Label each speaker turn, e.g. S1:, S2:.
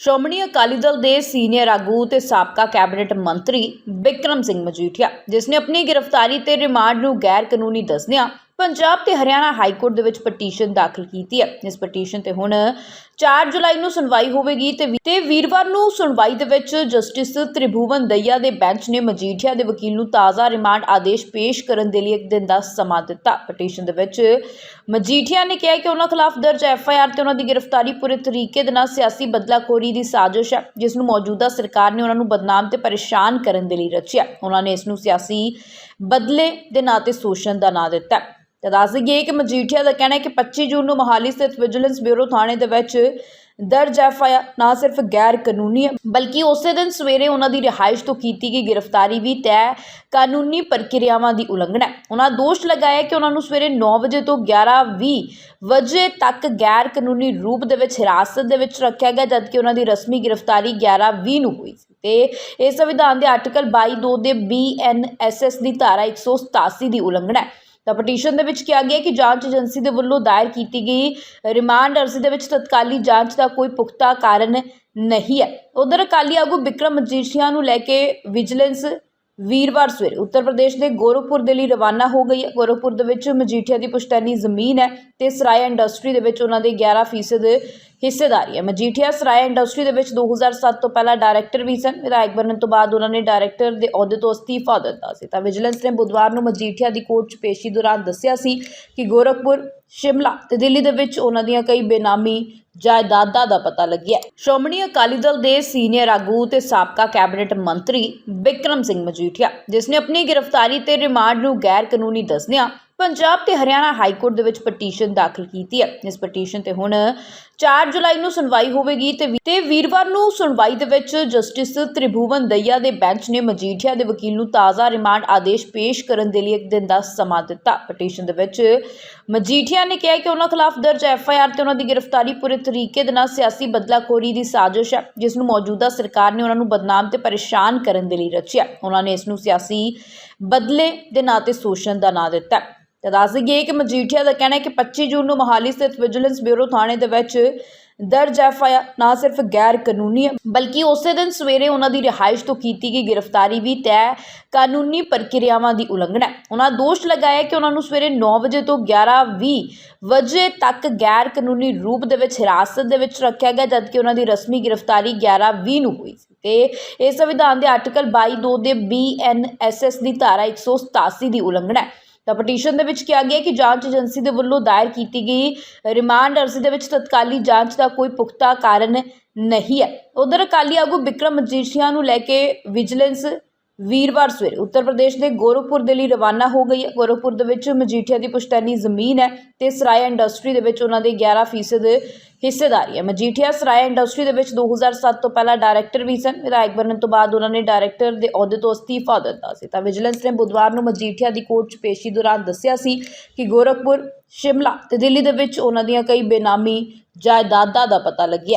S1: ਸ਼੍ਰੋਮਣੀ ਅਕਾਲੀ ਦਲ ਦੇ ਸੀਨੀਅਰ ਆਗੂ ਤੇ ਸਾਬਕਾ ਕੈਬਨਿਟ ਮੰਤਰੀ ਬਿਕਰਮ ਸਿੰਘ ਮਜੀਠੀਆ, ਜਿਸ ਨੇ ਆਪਣੀ ਗ੍ਰਿਫਤਾਰੀ ਤੇ ਰਿਮਾਂਡ ਨੂੰ ਗੈਰ ਕਾਨੂੰਨੀ ਦੱਸਦਿਆਂ ਪੰਜਾਬ ਤੇ ਹਰਿਆਣਾ ਹਾਈ ਕੋਰਟ ਦੇ ਵਿੱਚ ਪਟੀਸ਼ਨ ਦਾਖਲ ਕੀਤੀ ਹੈ। ਇਸ ਪਟੀਸ਼ਨ ਤੇ ਹੁਣ 4 ਜੁਲਾਈ ਨੂੰ ਸੁਣਵਾਈ ਹੋਵੇਗੀ ਤੇ ਵੀ- ਤੇ ਵੀਰਵਾਰ ਨੂੰ ਸੁਣਵਾਈ ਦੇ ਵਿੱਚ ਜਸਟਿਸ ਤ੍ਰਿਭੂਵਨ ਦਈਆ ਦੇ ਬੈਂਚ ਨੇ ਮਜੀਠੀਆ ਦੇ ਵਕੀਲ ਨੂੰ ਤਾਜ਼ਾ ਰਿਮਾਂਡ ਆਦੇਸ਼ ਪੇਸ਼ ਕਰਨ ਦੇ ਲਈ ਇੱਕ ਦਿਨ ਦਾ ਸਮਾਂ ਦਿੱਤਾ। ਪਟੀਸ਼ਨ ਦੇ ਵਿੱਚ ਮਜੀਠੀਆ ਨੇ ਕਿਹਾ ਕਿ ਉਹਨਾਂ ਖਿਲਾਫ ਦਰਜ ਐਫ ਆਈ ਆਰ ਤੇ ਉਹਨਾਂ ਦੀ ਗ੍ਰਿਫਤਾਰੀ ਪੂਰੇ ਤਰੀਕੇ ਦੇ ਨਾਲ ਸਿਆਸੀ ਬਦਲਾਖੋਰੀ ਦੀ ਸਾਜ਼ਿਸ਼ ਹੈ, ਜਿਸ ਨੂੰ ਮੌਜੂਦਾ ਸਰਕਾਰ ਨੇ ਉਹਨਾਂ ਨੂੰ ਬਦਨਾਮ ਤੇ ਪਰੇਸ਼ਾਨ ਕਰਨ ਦੇ ਲਈ ਰਚਿਆ। ਉਹਨਾਂ ਨੇ ਇਸ ਨੂੰ ਸਿਆਸੀ ਬਦਲੇ ਦੇ ਨਾਂ ਤੇ ਸ਼ੋਸ਼ਣ ਦਾ ਨਾਂ ਦਿੱਤਾ। ਤਾਂ ਦੱਸ ਦਈਏ ਕਿ ਮਜੀਠੀਆ ਦਾ ਕਹਿਣਾ ਹੈ ਕਿ 25 ਜੂਨ ਨੂੰ ਮੋਹਾਲੀ ਸਥਿਤ ਵਿਜੀਲੈਂਸ ਬਿਊਰੋ ਥਾਣੇ ਦੇ ਵਿੱਚ ਦਰਜ ਐਫ ਆਈ ਆਰ ਨਾ ਸਿਰਫ ਗੈਰ ਕਾਨੂੰਨੀ ਹੈ, ਬਲਕਿ ਉਸੇ ਦਿਨ ਸਵੇਰੇ ਉਹਨਾਂ ਦੀ ਰਿਹਾਇਸ਼ ਤੋਂ ਕੀਤੀ ਗਈ ਗ੍ਰਿਫਤਾਰੀ ਵੀ ਤੈਅ ਕਾਨੂੰਨੀ ਪ੍ਰਕਿਰਿਆਵਾਂ ਦੀ ਉਲੰਘਣਾ ਹੈ। ਉਹਨਾਂ ਦੋਸ਼ ਲਗਾਇਆ ਕਿ ਉਹਨਾਂ ਨੂੰ ਸਵੇਰੇ 9 ਵਜੇ ਤੋਂ 11:20 ਵਜੇ ਤੱਕ ਗੈਰ ਕਾਨੂੰਨੀ ਰੂਪ ਦੇ ਵਿੱਚ, ਹਿਰਾਸਤ ਦੇ ਵਿੱਚ ਰੱਖਿਆ ਗਿਆ, ਜਦਕਿ ਉਹਨਾਂ ਦੀ ਰਸਮੀ ਗ੍ਰਿਫਤਾਰੀ 11:20 ਨੂੰ ਹੋਈ ਸੀ। ਤੇ ਇਸ ਸੰਵਿਧਾਨ ਦੇ ਆਰਟੀਕਲ 22 ਦੇ ਬੀਐਨਐਸਐਸ ਦੀ ਧਾਰਾ 187 ਦੀ ਉਲੰਘਣਾ ਹੈ। ਤਾਂ ਪਟੀਸ਼ਨ ਦੇ ਵਿੱਚ ਕਿਹਾ ਗਿਆ ਕਿ ਜਾਂਚ ਏਜੰਸੀ ਦੇ ਵੱਲੋਂ ਦਾਇਰ ਕੀਤੀ ਗਈ ਰਿਮਾਂਡ ਅਰਜ਼ੀ ਦੇ ਵਿੱਚ ਤਤਕਾਲੀ ਜਾਂਚ ਦਾ ਕੋਈ ਪੁਖਤਾ ਕਾਰਨ ਨਹੀਂ ਹੈ। ਉਧਰ ਅਕਾਲੀ ਆਗੂ ਬਿਕਰਮ ਮਜੀਠੀਆ ਨੂੰ ਲੈ ਕੇ ਵਿਜੀਲੈਂਸ ਵੀਰਵਾਰ ਸਵੇਰੇ ਉੱਤਰ ਪ੍ਰਦੇਸ਼ ਦੇ ਗੋਰਖਪੁਰ ਦੇ ਲਈ ਰਵਾਨਾ ਹੋ ਗਈ ਹੈ। ਗੋਰਖਪੁਰ ਦੇ ਵਿੱਚ ਮਜੀਠੀਆ ਦੀ ਪੁਸ਼ਤੈਨੀ ਜ਼ਮੀਨ ਹੈ ਤੇ ਸਰਾਇਆ ਇੰਡਸਟਰੀ ਦੇ ਵਿੱਚ ਉਹਨਾਂ ਦੇ 11% ਹਿੱਸੇਦਾਰੀ ਹੈ। ਮਜੀਠੀਆ ਸਰਾਇਆ ਇੰਡਸਟਰੀ ਦੇ ਵਿੱਚ 2007 ਤੋਂ ਪਹਿਲਾਂ ਡਾਇਰੈਕਟਰ ਵੀ ਸਨ। ਵਿਧਾਇਕ ਬਣਨ ਤੋਂ ਬਾਅਦ ਉਹਨਾਂ ਨੇ ਡਾਇਰੈਕਟਰ ਦੇ ਅਹੁਦੇ ਤੋਂ ਅਸਤੀਫਾ ਦਿੱਤਾ ਸੀ। ਤਾਂ ਵਿਜੀਲੈਂਸ ਨੇ ਬੁੱਧਵਾਰ ਨੂੰ ਮਜੀਠੀਆ ਦੀ ਕੋਰਟ 'ਚ ਪੇਸ਼ੀ ਦੌਰਾਨ ਦੱਸਿਆ ਸੀ ਕਿ ਗੋਰਖਪੁਰ, ਸ਼ਿਮਲਾ ਤੇ ਦਿੱਲੀ ਦੇ ਵਿੱਚ ਉਹਨਾਂ ਦੀਆਂ ਕਈ ਬੇਨਾਮੀ ਜਾਇਦਾਦਾਂ ਦਾ ਪਤਾ ਲੱਗਿਆ ਸ਼੍ਰੋਮਣੀ ਅਕਾਲੀ ਦਲ ਦੇ ਸੀਨੀਅਰ ਆਗੂ ਤੇ ਸਾਬਕਾ ਕੈਬਨਿਟ ਮੰਤਰੀ ਬਿਕਰਮ ਸਿੰਘ ਮਜੀਠੀਆ, ਜਿਸ ਨੇ ਆਪਣੀ ਗ੍ਰਿਫਤਾਰੀ ਤੇ ਰਿਮਾਂਡ ਨੂੰ ਗੈਰ ਕਾਨੂੰਨੀ ਦੱਸਦਿਆਂ ਪੰਜਾਬ ਤੇ ਹਰਿਆਣਾ ਹਾਈ ਕੋਰਟ ਦੇ ਵਿੱਚ ਪਟੀਸ਼ਨ ਦਾਖਲ ਕੀਤੀ ਹੈ। ਇਸ ਪਟੀਸ਼ਨ ਤੇ ਹੁਣ 4 ਜੁਲਾਈ ਨੂੰ ਸੁਣਵਾਈ ਹੋਵੇਗੀ ਤੇ ਵੀ- ਤੇ ਵੀਰਵਾਰ ਨੂੰ ਸੁਣਵਾਈ ਦੇ ਵਿੱਚ ਜਸਟਿਸ ਤ੍ਰਿਭੂਵਨ ਦਈਆ ਦੇ ਬੈਂਚ ਨੇ ਮਜੀਠੀਆ ਦੇ ਵਕੀਲ ਨੂੰ ਤਾਜ਼ਾ ਰਿਮਾਂਡ ਆਦੇਸ਼ ਪੇਸ਼ ਕਰਨ ਦੇ ਲਈ ਇੱਕ ਦਿਨ ਦਾ ਸਮਾਂ ਦਿੱਤਾ। ਪਟੀਸ਼ਨ ਦੇ ਵਿੱਚ ਮਜੀਠੀਆ ਨੇ ਕਿਹਾ ਕਿ ਉਹਨਾਂ ਖਿਲਾਫ ਦਰਜ ਐਫ ਆਈ ਆਰ ਤੇ ਉਹਨਾਂ ਦੀ ਗ੍ਰਿਫਤਾਰੀ ਪੂਰੇ ਤਰੀਕੇ ਦੇ ਨਾਲ ਸਿਆਸੀ ਬਦਲਾਖੋਰੀ ਦੀ ਸਾਜ਼ਿਸ਼ ਹੈ, ਜਿਸ ਨੂੰ ਮੌਜੂਦਾ ਸਰਕਾਰ ਨੇ ਉਹਨਾਂ ਨੂੰ ਬਦਨਾਮ ਤੇ ਪਰੇਸ਼ਾਨ ਕਰਨ ਦੇ ਲਈ ਰਚਿਆ। ਉਹਨਾਂ ਨੇ ਇਸ ਨੂੰ ਸਿਆਸੀ ਬਦਲੇ ਦੇ ਨਾਂ ਤੇ ਸ਼ੋਸ਼ਣ ਦਾ ਨਾਂ ਦਿੱਤਾ। ਤਾਂ ਦੱਸ ਦਈਏ ਕਿ ਮਜੀਠੀਆ ਦਾ ਕਹਿਣਾ ਹੈ ਕਿ 25 ਜੂਨ ਨੂੰ ਮੋਹਾਲੀ ਸਥਿਤ ਵਿਜੀਲੈਂਸ ਬਿਊਰੋ ਥਾਣੇ ਦੇ ਵਿੱਚ ਦਰਜ ਐਫ ਆਈ ਆਰ ਨਾ ਸਿਰਫ ਗੈਰ ਕਾਨੂੰਨੀ ਹੈ, ਬਲਕਿ ਉਸੇ ਦਿਨ ਸਵੇਰੇ ਉਹਨਾਂ ਦੀ ਰਿਹਾਇਸ਼ ਤੋਂ ਕੀਤੀ ਗਈ ਗ੍ਰਿਫਤਾਰੀ ਵੀ ਤੈਅ ਕਾਨੂੰਨੀ ਪ੍ਰਕਿਰਿਆਵਾਂ ਦੀ ਉਲੰਘਣਾ ਹੈ। ਉਹਨਾਂ ਦੋਸ਼ ਲਗਾਇਆ ਕਿ ਉਹਨਾਂ ਨੂੰ ਸਵੇਰੇ 9 ਵਜੇ ਤੋਂ 11:20 ਵਜੇ ਤੱਕ ਗੈਰ ਕਾਨੂੰਨੀ ਰੂਪ ਦੇ ਵਿੱਚ, ਹਿਰਾਸਤ ਦੇ ਵਿੱਚ ਰੱਖਿਆ ਗਿਆ, ਜਦਕਿ ਉਹਨਾਂ ਦੀ ਰਸਮੀ ਗ੍ਰਿਫਤਾਰੀ 11:20 ਨੂੰ ਹੋਈ ਸੀ। ਤੇ ਇਸ ਸੰਵਿਧਾਨ ਦੇ ਆਰਟੀਕਲ 22 ਦੇ ਬੀਐਨਐਸਐਸ ਦੀ ਧਾਰਾ 187 ਦੀ ਉਲੰਘਣਾ ਹੈ। ਤਾਂ ਪਟੀਸ਼ਨ ਦੇ ਵਿੱਚ ਕਿਹਾ ਗਿਆ ਕਿ ਜਾਂਚ ਏਜੰਸੀ ਦੇ ਵੱਲੋਂ ਦਾਇਰ ਕੀਤੀ ਗਈ ਰਿਮਾਂਡ ਅਰਜ਼ੀ ਦੇ ਵਿੱਚ ਤਤਕਾਲੀ ਜਾਂਚ ਦਾ ਕੋਈ ਪੁਖਤਾ ਕਾਰਨ ਨਹੀਂ ਹੈ। ਉਧਰ ਅਕਾਲੀ ਆਗੂ ਬਿਕਰਮ ਮਜੀਠੀਆ ਨੂੰ ਲੈ ਕੇ ਵਿਜੀਲੈਂਸ ਵੀਰਵਾਰ ਸਵੇਰੇ ਉੱਤਰ ਪ੍ਰਦੇਸ਼ ਦੇ ਗੋਰਖਪੁਰ ਦੇ ਲਈ ਰਵਾਨਾ ਹੋ ਗਈ ਹੈ। ਗੋਰਖਪੁਰ ਦੇ ਵਿੱਚ ਮਜੀਠੀਆ ਦੀ ਪੁਸ਼ਤੈਨੀ ਜ਼ਮੀਨ ਹੈ ਤੇ ਸਰਾਇਆ ਇੰਡਸਟਰੀ ਦੇ ਵਿੱਚ ਉਹਨਾਂ ਦੇ 11% ਹਿੱਸੇਦਾਰੀ ਹੈ। ਮਜੀਠੀਆ ਸਰਾਇਆ ਇੰਡਸਟਰੀ ਦੇ ਵਿੱਚ 2007 ਤੋਂ ਪਹਿਲਾਂ ਡਾਇਰੈਕਟਰ ਵੀ ਸਨ। ਵਿਧਾਇਕ ਬਣਨ ਤੋਂ ਬਾਅਦ ਉਹਨਾਂ ਨੇ ਡਾਇਰੈਕਟਰ ਦੇ ਅਹੁਦੇ ਤੋਂ ਅਸਤੀਫਾ ਦਿੱਤਾ ਸੀ। ਤਾਂ ਵਿਜੀਲੈਂਸ ਨੇ ਬੁੱਧਵਾਰ ਨੂੰ ਮਜੀਠੀਆ ਦੀ ਕੋਰਟ 'ਚ ਪੇਸ਼ੀ ਦੌਰਾਨ ਦੱਸਿਆ ਸੀ ਕਿ ਗੋਰਖਪੁਰ, ਸ਼ਿਮਲਾ ਤੇ ਦਿੱਲੀ ਦੇ ਵਿੱਚ ਉਹਨਾਂ ਦੀਆਂ ਕਈ ਬੇਨਾਮੀ ਜਾਇਦਾਦਾਂ ਦਾ ਪਤਾ ਲੱਗਿਆ।